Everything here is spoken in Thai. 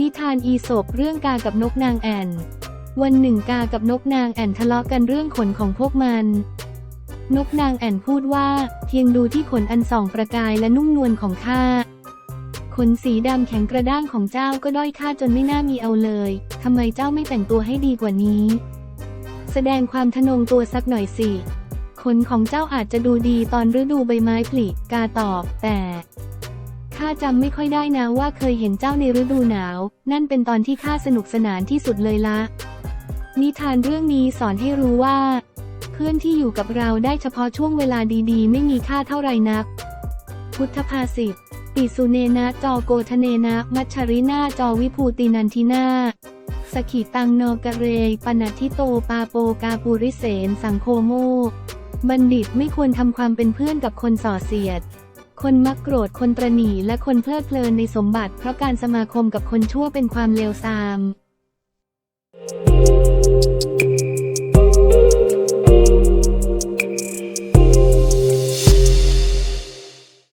นิทานอีสบเรื่องกากับนกนางแอ่น วันหนึ่งกากับนกนางแอ่นทะเลาะกันเรื่องขนของพวกมัน นกนางแอ่นพูดว่าเพียงดูที่ขนอันส่องประกายและนุ่มนวลของข้า ขนสีดำแข็งกระด้างของเจ้าก็ด้อยค่าจนไม่น่ามีเอาเลยทำไมเจ้าไม่แต่งตัวให้ดีกว่านี้ แสดงความทะนงตัวสักหน่อยสิ ขนของเจ้าอาจจะดูดีตอนฤดูใบไม้ผลิกาตอบแต่ ข้าจำไม่ค่อยได้นะว่าเคยเห็นเจ้าในฤดูหนาว นั่นเป็นตอนที่ข้าสนุกสนานที่สุดเลยละ นิทานเรื่องนี้สอนให้รู้ว่า เพื่อนที่อยู่กับเราได้เฉพาะช่วงเวลาดีๆ ไม่มีค่าเท่าไรนัก พุทธภาษิตปิสุเนนะจอโกทเนนะมัชรินาจอวิภูตินันทินาสขิตังนอกะเรยปนัทิโตปาโปกาปูริเสนสังโคโม บัณฑิตไม่ควรทำความเป็นเพื่อนกับคนส่อเสียด คนมักโกรธคนประหนีและคนเพลิดเพลินในสมบัติ เพราะการสมาคมกับคนชั่วเป็นความเลวทราม you